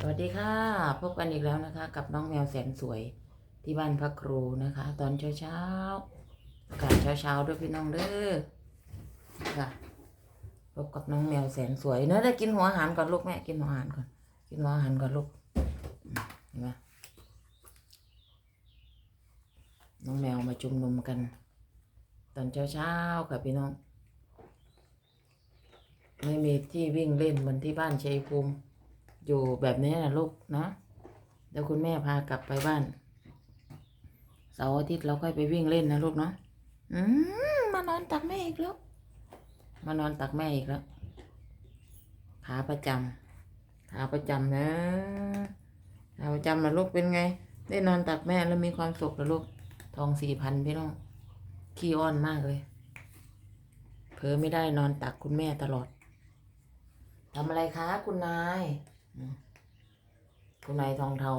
สวัสดีค่ะพบกันอีกแล้วนะคะ กับน้องแมวแสนสวยที่บ้านพักครูนะคะ ตอนเช้าเช้าอากาศเช้าเช้าด้วยพี่น้องเด้อค่ะพบกับน้องแมวแสนสวยเนอะได้กินหัวอาหารก่อนลูกแม่กินหัวอาหารก่อนกินหัวอาหารก่อนลูกเห็นไหมน้องแมวมาจุ่มนมกัน ตอนเช้าเช้าค่ะพี่น้อง ไม่มีที่วิ่งเล่นเหมือนที่บ้านชัยภูมิ อยู่แบบนี้นะลูกนะเดี๋ยวคุณแม่พากลับไปบ้านเสาร์อาทิตย์เราค่อยไปวิ่งเล่นนะลูกเนาะอืมมานอนตักแม่อีกแล้วมานอนตักแม่อีกแล้วขาประจำขาประจำนะขาประจำนะลูกเป็นไง ได้นอนตักแม่แล้วมีความสุขนะลูกทองสี่พันพี่น้องขี้อ้อนมากเลยเผลอไม่ได้นอนตักคุณแม่ตลอดทำอะไรคะคุณนาย คุณนายทองเทา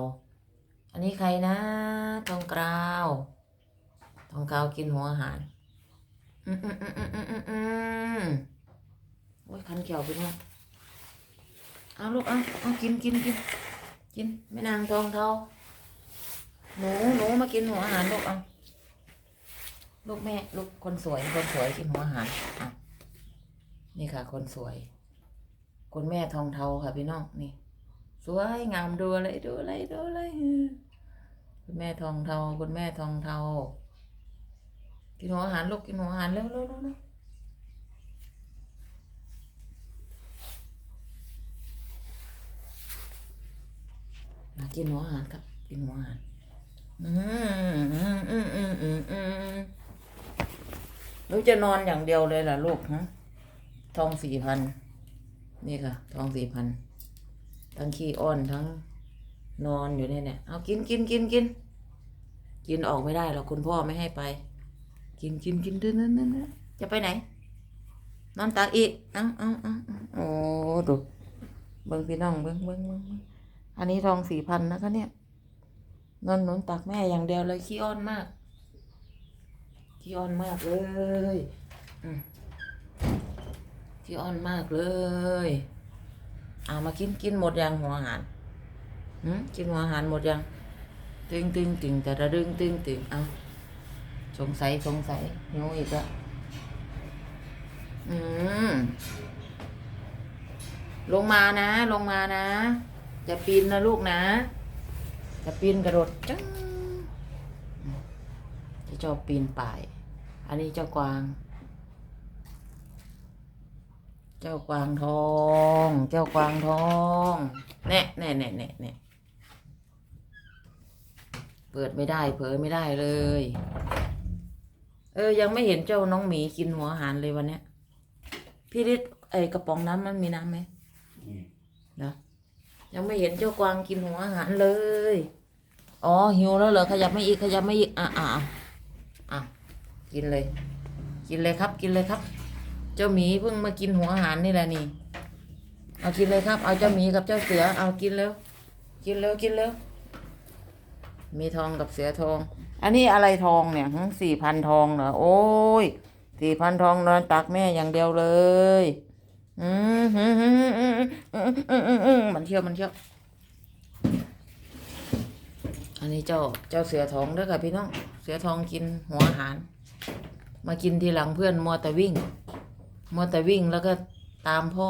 อันนี้ใครนะ ทองกราว ทองกราวกินหัวอาหาร อืมอืมอืมอืมอืมอืมอืมโอ้ยคันเขียวไปเนี่ยเอาลูกเอาเอากินกินกินกินแม่นางทองเทาหนูหนูมากินหัวอาหารลูกเอาลูกแม่ลูกคนสวยคนสวยกินหัวอาหารอะนี่ค่ะ คนสวยคุณแม่ทองเทาค่ะพี่น้องนี่ สวยงามดูอะไรดูอะไรดูอะไรคุณแม่ทองเทาคุณแม่ทองเทา กินหัวอาหารลูกกินหัวอาหารเร็วเร็วเร็วมากินหัวอาหารครับ กินหัวอาหารอืมอืมอืมอืมอืมอืมลูกจะนอนอย่างเดียวเลยล่ะลูกฮะทองสี่พัน นี่ค่ะ ทองสี่พัน ทั้งขี้อ้อนทั้งนอนอยู่เนี่ยเนี่ยเอากินกินกินกินกินออกไม่ได้หรอกคุณพ่อไม่ให้ไป กินกินกินดื้อนั่นนั่นจะไปไหน นอนตากอีกอ้าเอ้าเอ้าเอ้าโอ้ดูเบิ้งพี่น้องเบิ้งเบิ้งเบิ้งอันนี้ทองสี่พันนะคะเนี่ยนอนนุนตักแม่อย่างเดียวเลยขี้อ้อนมากขี้อ้อนมากเลยขี้อ้อนมากเลย เอามากินกินหมดยังหัวอาหารหืมกินหัวอาหารหมดยังตึงตึงตึงแต่ระดึงตึงตึงเอาสงสัยสงสัยหิวอีกแล้วอืมลงมานะ ลงมานะจะปีนนะลูกนะจะปีนกระโดดจังจะชอบปีนป่าย อันนี้เจ้ากวาง เจ้ากวางทอง เจ้ากวางทองแน่แน่แน่แน่แน่เปิดไม่ได้เผลอไม่ได้เลย เออ ยังไม่เห็นเจ้าน้องหมีกินหัวอาหารเลยวันเนี้ย พี่ฤทธิ์ไอกระป๋องน้ำมันมีน้ำไหมนะยังไม่เห็นเจ้ากวางกินหัวอาหารเลย อ๋อหิวแล้วเหรอขยับไม่อีกขยับไม่อีกอะอะอะอะกินเลย กินเลยครับ กินเลยครับ เจ้าหมีเพิ่งมากินหัวอาหารนี่แหละนี่ เอากินเลยครับ เอาเจ้าหมีกับเจ้าเสือ เอากินแล้ว กินแล้วกินแล้ว มีทองกับเสือทอง อันนี้อะไรทองเนี่ยสี่พันทองเหรอ โอ้ยสี่พันทองนอนตักแม่อย่างเดียวเลย อืมอืมอืมอืมอืมอืมมันเที่ยวมันเที่ยว อันนี้เจ้าเจ้าเสือทองด้วยค่ะพี่น้อง เสือทองกินหัวอาหาร มากินทีหลังเพื่อนมัวแต่วิ่ง มัวแต่วิ่งแล้วก็ตามพ่อ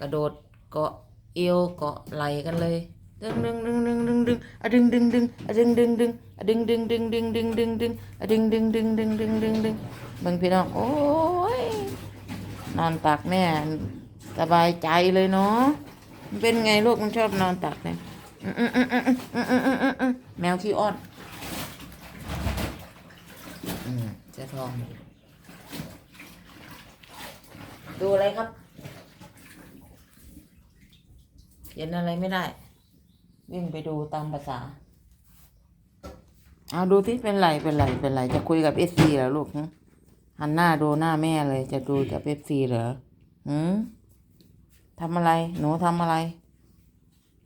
กระโดดเกาะเอวเกาะไหลกันเลย ดึงดึงดึงดึงดึงดึงอะดึงดึงดึงอะดึงดึงดึงอะดึงดึงดึงดึงดึงดึงดึงอะดึงดึงดึงดึงดึงดึงดึงบางพี่น้องโอ้ยนอนตักแม่สบายใจเลยเนาะเป็นไงลูกมันชอบนอนตักเนี่ยแมวขี้อ้อนเจ้าทอง ดูอะไรครับ เห็นอะไรไม่ได้ วิ่งไปดูตามภาษา เอาดูที่เป็นไรเป็นไรเป็นไรจะคุยกับเอซีเหรอลูกหันหน้าดูหน้าแม่เลย จะดูกับเอซีเหรอหืมทำอะไร หนูทำอะไร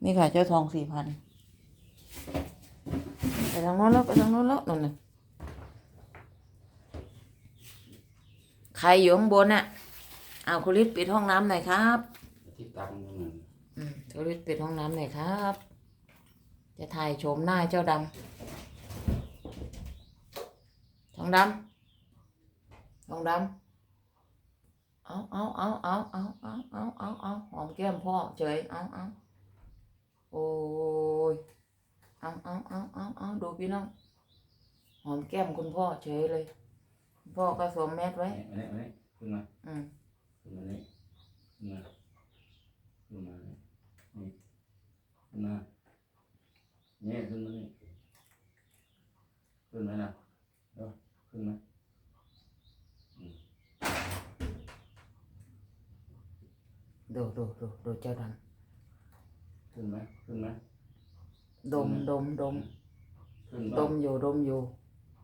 นี่ค่ะ เจ้าทองสี่พันไปทางโน้นแล้วไปทางโน้นแล้วนั่นน่ะใครอยู่ข้างบนน่ะ เอาคุณฤทธิ์ปิดห้องน้ำหน่อยครับที่ตังค์นั่นอืมโอริสปิดห้องน้ำหน่อยครับ จะถ่ายโฉมหน้าเจ้าดำทองดำทองดำเอาเอาเอาเอาเอาเอาเอาเอาเอาหอมแก้มพ่อเฉยเอาเอาโอ้ยเอาเอาเอาเอาเอาดูพี่น้องหอมแก้มคุณพ่อเฉยเลยคุณพ่อก็สวมแมสไว้ มาเนี่ยมาเนี่ยขึ้นมา อืม ขึ้นมาเนี่ยขึ้นมาขึ้นมาเนี่ยนี่ขึ้นมาเนี่ยขึ้นมาเนี่ยขึ้นมานะเดี๋ยวขึ้นมาดูดูดูดูเจ้าดขึ้นมาขึ้นมาำดมดมดมขึ้นดมามอยู่ดมอยู่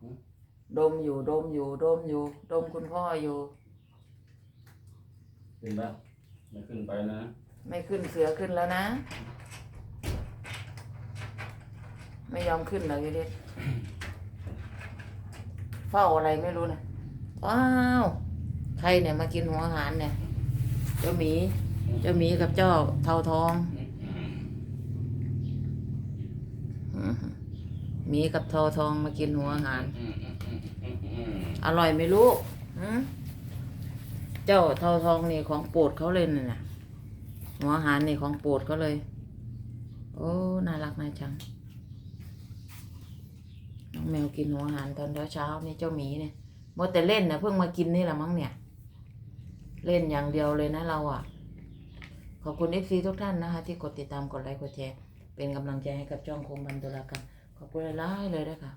หืมดมอยู่ดมอยู่ดมอยู่ดมคุณพ่ออยู่ ขึ้นมาไม่ขึ้นไปนะไม่ขึ้นเสือขึ้นแล้วนะ ไม่ยอมขึ้นเลยเด็ดเฝ้าอะไรไม่รู้นะว้าวใครเนี่ยมากินหัวอาหารเนี่ย เจ้าหมี เจ้าหมีกับเจ้าเทาทองหมีกับเทาทองมากินหัวอาหาร อร่อยไหมลูกหืม เจ้าเทาทองนี่ของโปรดเขาเลยน่ะนะหัวอาหารนี่ของโปรดเขาเลย โอ้น่ารักน่าจังน้องแมวกินหัวอาหารตอนเช้าๆนี่เจ้าหมีเนี่ยมัวแต่เล่นนะเพิ่งมากินนี่แหละมั้งเนี่ย เล่นอย่างเดียวเลยนะเราอะ ขอบคุณเอฟซีทุกท่านนะคะ ที่กดติดตามกดไลค์กดแชร์เป็นกำลังใจให้กับจ้องคมบันตุลากันขอบคุณหลายๆเลยนะคะ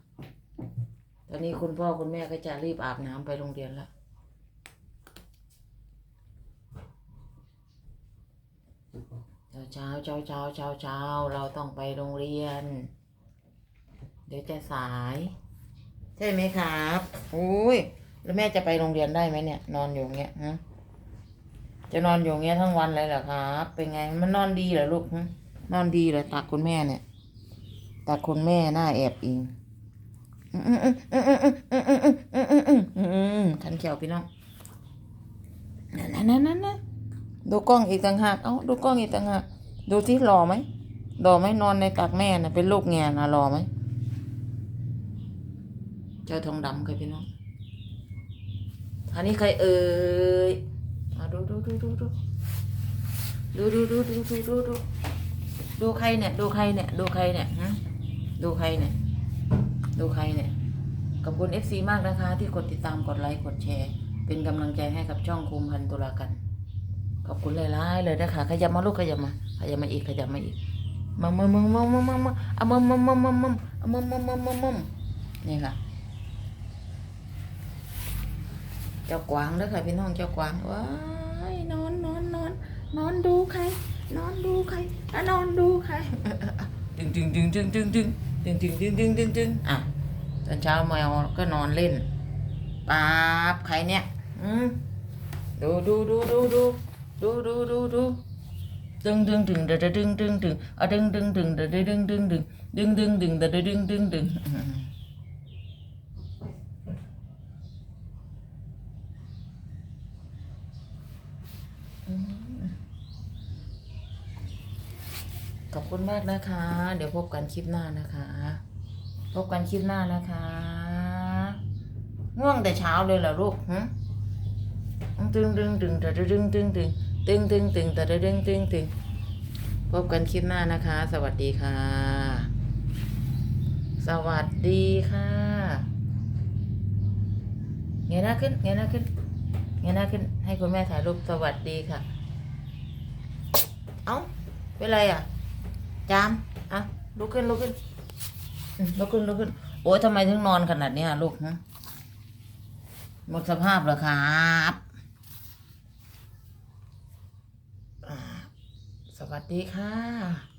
ตอนนี้คุณพ่อคุณแม่ก็จะรีบอาบน้ำไปโรงเรียนแล้ว เช้าเช้าเช้าเช้าเช้าเราต้องไปโรงเรียน เดี๋ยวจะสาย ใช่ไหมครับอุ้ยแล้วแม่จะไปโรงเรียนได้ไหมเนี่ย นอนอยู่อย่างเงี้ยฮะจะนอนอยู่เงี้ยทั้งวันเลยเหรอครับ เป็นไงมันนอนดีเหรอลูกฮะนอนดีเหรอตักคุณแม่เนี่ยตักคุณแม่หน้าแอบอิงขันเขียวพี่น้องนั่นนั่นนั่นนั่นดูกล้องอีกต่างหาก เอ้า ดูกล้องอีกต่างหาก ดูที่หล่อไหมหล่อไหมนอนในตักแม่นะ่ะ เป็นลูกแง่นะหล่อไหมเจ้าทองดำเคยพี่น้องอันนี้ใครเอ่ยอะดูดูดูดูดูดูดูดูดูดูดูดูดูใครเนี่ย ดูใครเนี่ย ดูใครเนี่ยฮะดูใครเนี่ย ดูใครเนี่ยขอบคุณ FC มากนะคะ ที่กดติดตามกดไลค์กดแชร์ เป็นกำลังใจให้กับช่องคุมพันตุลากัน ขอบคุณหลายๆเลยนะคะขยับมาลูกขยับมาขยับมาอีกขยับมาอีกมามามามามามามาเอามามามามามาเอามามามามามานี่ค่ะ เจ้ากวางด้อค่ะพี่น้องเจ้ากวางว้ายนอนนอนนอนนอนดูใคร นอนดูใครอะนอนดูใครดึงดึงดึงดึงดึงดึงดึงดึงดึงดึงดึงดึงอะตอนเช้าแมวก็นอนเล่นป๊าบใครเนี่ย อืมดูดูดูดูดู ดูดูดูดูดึงดึงดึงเดดดึงดึงดึงอะดึงดึงดึงเดดดึงดึงดึงดึงดึงดึงเดดดึงดึงดึงขอบคุณมากนะคะ เดี๋ยวพบกันคลิปหน้านะคะ พบกันคลิปหน้านะคะ ง่วงแต่เช้าเลยเหรอลูกฮะ ตึงตึงตึงตะดึงตึงตึงตึงตึงตึงตะดึงตึงตึงพบกันคลิปหน้านะคะ สวัสดีค่ะ สวัสดีค่ะเงยหน้าขึ้นเงยหน้าขึ้นเงยหน้าขึ้น ให้คุณแม่ถ่ายรูปสวัสดีค่ะ เอ้าเป็นไรอะ จามอะลุกขึ้นลุกขึ้นลุกขึ้นลุกขึ้น โอ้ยทำไมถึงนอนขนาดนี้ลูกฮะหมดสภาพเหรอครับ วัสดีค่ะ